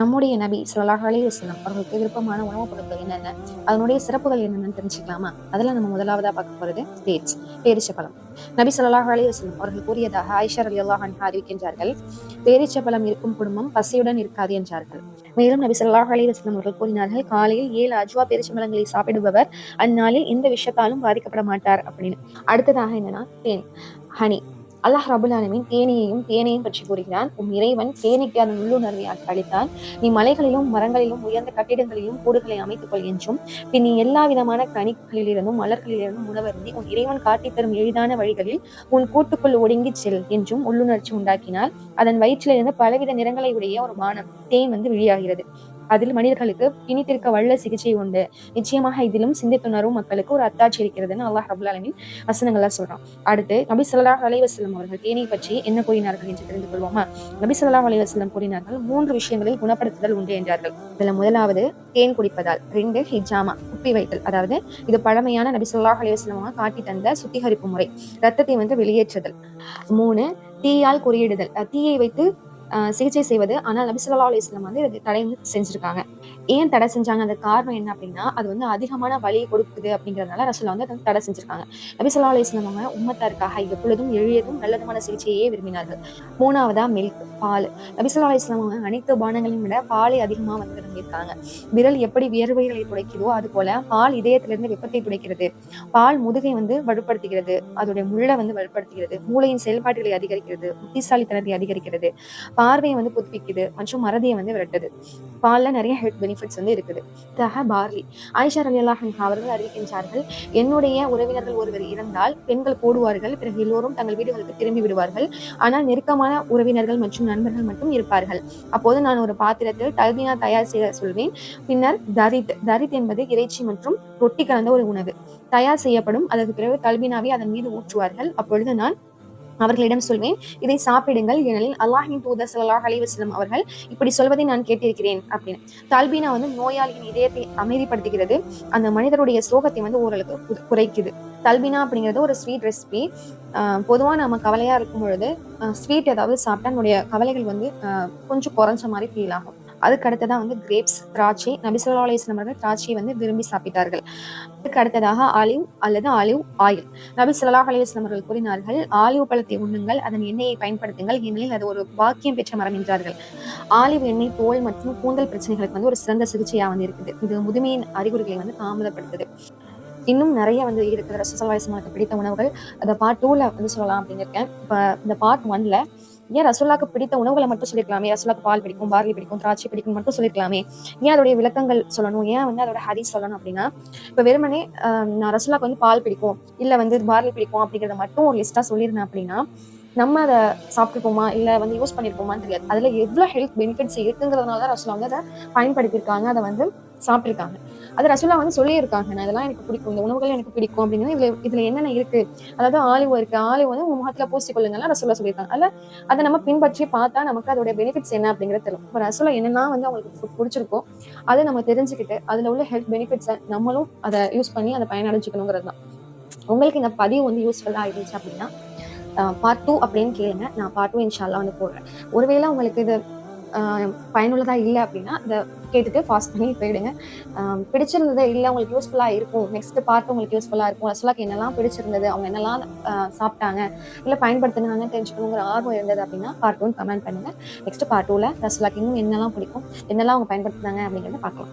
நம்முடைய நபி ஸல்லல்லாஹு அலைஹி அவர்களுக்கு விருப்பமான உணவுப் பொருட்கள் என்னென்ன? அதனுடைய சிறப்புகள் என்னென்னு தெரிஞ்சுக்கலாமா? அதில் நம்ம முதலாவதா பார்க்க போறது டேட்ஸ் பேரிச்சப்பழம். நபி ஸல்லல்லாஹு அலைஹி அவர்கள் கூறியதாக ஐஷர் அலி அன்ஹா அறிவிக்கின்றார்கள் பேரிச்சப்பழம் இருக்கும் குடும்பம் பசியுடன் இருக்காது என்றார்கள். மேலும் நபி ஸல்லல்லாஹு அலைஹி அவர்கள் கூறினார்கள் காலையில் ஏழு அஜ்வா பேரிச்சம்பழங்களை சாப்பிடுபவர் அந்நாளில் எந்த விஷயத்தாலும் பாதிக்கப்பட மாட்டார் அப்படின்னு. அடுத்ததாக என்னன்னா தேன் ஹனி. அல்லாஹ் ரபுல் தேனியையும் தேனையும் பற்றி கூறுகிறான். உன் இறைவன் தேனைக்கு அதன் உள்ளுணர்வை அளித்தான் நீ மலைகளிலும் மரங்களிலும் உயர்ந்த கட்டிடங்களிலும் கூடுகளை அமைத்துக் கொள் என்றும் பின் நீ எல்லா விதமான கனிகளிலிருந்தும் மலர்களிலிருந்தும் உணவருந்தி உன் இறைவன் காட்டித் தரும் எளிதான வழிகளில் உன் கூட்டுக்குள் ஒடுங்கிச் செல் என்றும் உள்ளுணர்ச்சி உண்டாக்கினால் அதன் வயிற்றிலிருந்து பலவித நிறங்களை உடைய ஒரு வானம் தேன் வந்து வெளியாகிறது. அதில் மனிதர்களுக்கு பிணித்திருக்க வல்ல சிகிச்சை உண்டு. நிச்சயமாக இதிலும் சிந்தித்துணரும் மக்களுக்கு ஒரு அத்தாட்சி இருக்கிறதுன்னு அல்லாஹ் ரபுல் அலமின் வசனங்களா சொல்றான். அடுத்து நபி ஸல்லல்லாஹு அலைஹி அவர்கள் தேனை பற்றி என்ன கூறினார்கள் என்று தெரிந்து கொள்வோமா? நபி ஸல்லல்லாஹு அலைஹி கூறினார்கள் மூன்று விஷயங்களில் குணப்படுத்துதல் உண்டு என்றார்கள். இதுல முதலாவது தேன் குடிப்பதால் ரெண்டு ஹிஜாமா குப்பி வைத்தல். அதாவது இது பழமையான நபி ஸல்லல்லாஹு அலைஹி காட்டி தந்த சுத்திகரிப்பு முறை. ரத்தத்தை வந்து வெளியேற்றுதல். மூணு தீயால் குறியிடுதல். தீயை வைத்து சிகிச்சை செய்வது. ஆனால் நபி ஸல்லல்லாஹு வந்து இது தடை வந்து செஞ்சிருக்காங்க. ஏன் தடை செஞ்சாங்க? அந்த காரணம் என்ன அப்படின்னா அது வந்து அதிகமான வலியை கொடுக்குது அப்படிங்கிறதுனால ரசூலா வந்து அதை தடை செஞ்சிருக்காங்க. நபி ஸல்லல்லாஹு அவங்க உம்மத்தாருக்காக எப்பொழுதும் எளியதும் நல்லதுமான சிகிச்சையே விரும்பினார்கள். மூணாவதா மில்க் பால். நபி அலிஸ்லாம் அவங்க அனைத்து பானங்களையும் விட பாலை அதிகமாக வந்து விரும்பியிருக்காங்க. விரல் எப்படி வியர்வைகளை துடைக்குதோ அது போல பால் இதயத்திலிருந்து வெப்பத்தை துடைக்கிறது. பால் முதுகை வந்து வலுப்படுத்துகிறது. அதோடைய முள்ளை வந்து வலுப்படுத்துகிறது. மூளையின் செயல்பாடுகளை அதிகரிக்கிறது. புத்திசாலித்தனத்தை அதிகரிக்கிறது. பார்வையை வந்து புதுப்பிக்குது மற்றும் மறதியை வந்து விரட்டுது. பாலில் நிறைய ஹெல்த் பெனிஃபிட்ஸ் வந்து இருக்குது. தஹ பார்லி. ஆயிஷா அலி அவர்கள் அறிவிக்கின்றார்கள் என்னுடைய உறவினர்கள் ஒருவர் இறந்தால் பெண்கள் போடுவார்கள் பிறகு எல்லோரும் தங்கள் வீடுகளுக்கு திரும்பி விடுவார்கள். ஆனால் நெருக்கமான உறவினர்கள் மற்றும் நண்பர்கள் மட்டும் இருப்பார்கள். அப்போது நான் ஒரு பாத்திரத்தில் தல்வினா தயார் செய்ய சொல்வேன். பின்னர் தரித் தரித் என்பது இறைச்சி மற்றும் ரொட்டி கலந்த ஒரு உணவு. தயார் செய்யப்படும். அதற்கு பிறகு தல்பினாவை அதன் மீது ஊற்றுவார்கள். அப்பொழுது நான் அவர்களிடம் சொல்வேன் இதை சாப்பிடுங்கள் ஏனெனில் அல்லாஹின் தூதர் சல்லாஹ் அலிவசலம் அவர்கள் இப்படி சொல்வதை நான் கேட்டிருக்கிறேன் அப்படின்னு. தல்பீனா வந்து நோயாளியின் இதயத்தை அமைதிப்படுத்துகிறது. அந்த மனிதருடைய சோகத்தை வந்து ஓரளவுக்கு குறைக்குது. தல்பீனா அப்படிங்கிறது ஒரு ஸ்வீட் ரெசிபி பொதுவாக நம்ம கவலையாக இருக்கும் பொழுது ஸ்வீட் ஏதாவது சாப்பிட்டா நம்முடைய கவலைகள் வந்து கொஞ்சம் குறைஞ்ச மாதிரி ஃபீல் ஆகும். அதுக்கு அடுத்ததான் வந்து கிரேப்ஸ் திராட்சை நபிசுல்லா அலிஸ்லாம் அவர்கள் திராட்சையை வந்து விரும்பி சாப்பிட்டார்கள். அதுக்கு அடுத்ததாக ஆலிவ் அல்லது ஆலிவ் ஆயில். நபி ஸல்லல்லாஹு அலைஹி அவர்கள் கூறினார்கள் ஆலிவ் பழத்தை உண்ணுங்கள் அதன் எண்ணெயை பயன்படுத்துங்கள் ஏனெனில் அது ஒரு பாக்கியம் பெற்ற மரம் என்றார்கள். ஆலிவ் எண்ணெய் தோல் மற்றும் கூந்தல் பிரச்சனைகளுக்கு வந்து ஒரு சிறந்த சிகிச்சையாக வந்து இருக்குது. இது முதுமையின் அறிகுறிகளை வந்து தாமதப்படுத்துது. இன்னும் நிறைய வந்து இருக்குது. ரசூசல்லாஸ்மாவுக்கு பிடித்த உணவுகள். அந்த பார்ட் டூல வந்து சொல்லலாம் அப்படின்னு இருக்கேன். இப்போ இந்த பார்ட் ஒன்ல ஏன் ரசோல்லாக்கு பிடித்த உணவுகளை மட்டும் சொல்லிருக்கலாமே? ரசோல்லாக்கு பால் பிடிக்கும் பார்லி பிடிக்கும் திராட்சை பிடிக்கும் மட்டும் சொல்லிருக்கலாமே. ஏன் அதோடைய விளக்கங்கள் சொல்லணும்? ஏன் வந்து அதோட ஹரிஸ் சொல்லணும் அப்படின்னா இப்போ வெறுமனே நான் ரசோல்லாக்கு வந்து பால் பிடிக்கும் இல்லை வந்து பார்லி பிடிக்கும் அப்படிங்கிறத மட்டும் ஒரு லிஸ்ட்டாக சொல்லியிருந்தேன் அப்படின்னா நம்ம அதை சாப்பிட்டுப்போமா? இல்லை வந்து யூஸ் பண்ணியிருப்போமான்னு தெரியாது. அதில் எவ்வளோ ஹெல்த் பெனிஃபிட்ஸ் இருக்குங்கிறதுனால தான் ரசோலா வந்து அதை பயன்படுத்தியிருக்காங்க அதை வந்து சாப்பிட்ருக்காங்க அது ரசுல்லா வந்து சொல்லியிருக்காங்க. நான் இதெல்லாம் எனக்கு பிடிக்கும். இந்த உணவுகள் எனக்கு பிடிக்கும் அப்படிங்கிறது இதுல இதுல என்னென்ன இருக்கு? அதாவது ஆலிவ் இருக்கு. ஆலிவ் வந்து உங்க முகத்துல பூசி கொள்ளுங்கலாம் ரசுல்லா சொல்லியிருக்காங்க. அதில் அதை நம்ம பின்பற்றி பார்த்தா நமக்கு அதோட பெனிஃபிட்ஸ் என்ன அப்படிங்கிறது தெரியும். இப்போ ரசுல்லா என்னன்னா வந்து அவங்களுக்கு பிடிச்சிருக்கோ அதை நம்ம தெரிஞ்சுக்கிட்டு அதில் உள்ள ஹெல்த் பெனிஃபிட்ஸை நம்மளும் அதை யூஸ் பண்ணி அதை பயனடைஞ்சுக்கணுங்கிறது தான். உங்களுக்கு இந்த பதிவு வந்து யூஸ்ஃபுல்லாக ஆயிடுச்சு அப்படின்னா பார்ட் டூ அப்படின்னு கேளுங்க. நான் பார்ட் டூ இன்ஷால்லாம் வந்து போடுறேன். ஒருவேளை உங்களுக்கு இது பயனுள்ளதாக இல்லை அப்படின்னா அதை கேட்டுட்டு பாஸ் பண்ணி போயிடுங்க. பிடிச்சிருந்தது இல்லை உங்களுக்கு யூஸ்ஃபுல்லாக இருக்கும். நெக்ஸ்ட் பார்ட் உங்களுக்கு யூஸ்ஃபுல்லாக இருக்கும். ரசோலாக்கு என்னெல்லாம் பிடிச்சிருந்தது அவங்க என்னெல்லாம் சாப்பிட்டாங்க இல்லை பயன்படுத்தினாங்க தெரிஞ்சுக்கணுங்கிற ஆர்வம் இருந்தது அப்படின்னா பார்ட் ஒன் கமெண்ட் பண்ணுங்க. நெக்ஸ்ட் பார்ட் டூவில் ரசோலாக்கு இன்னும் என்னெல்லாம் பிடிக்கும் என்னெல்லாம் அவங்க பயன்படுத்தினாங்க அப்படிங்கிறத பார்க்கலாம்.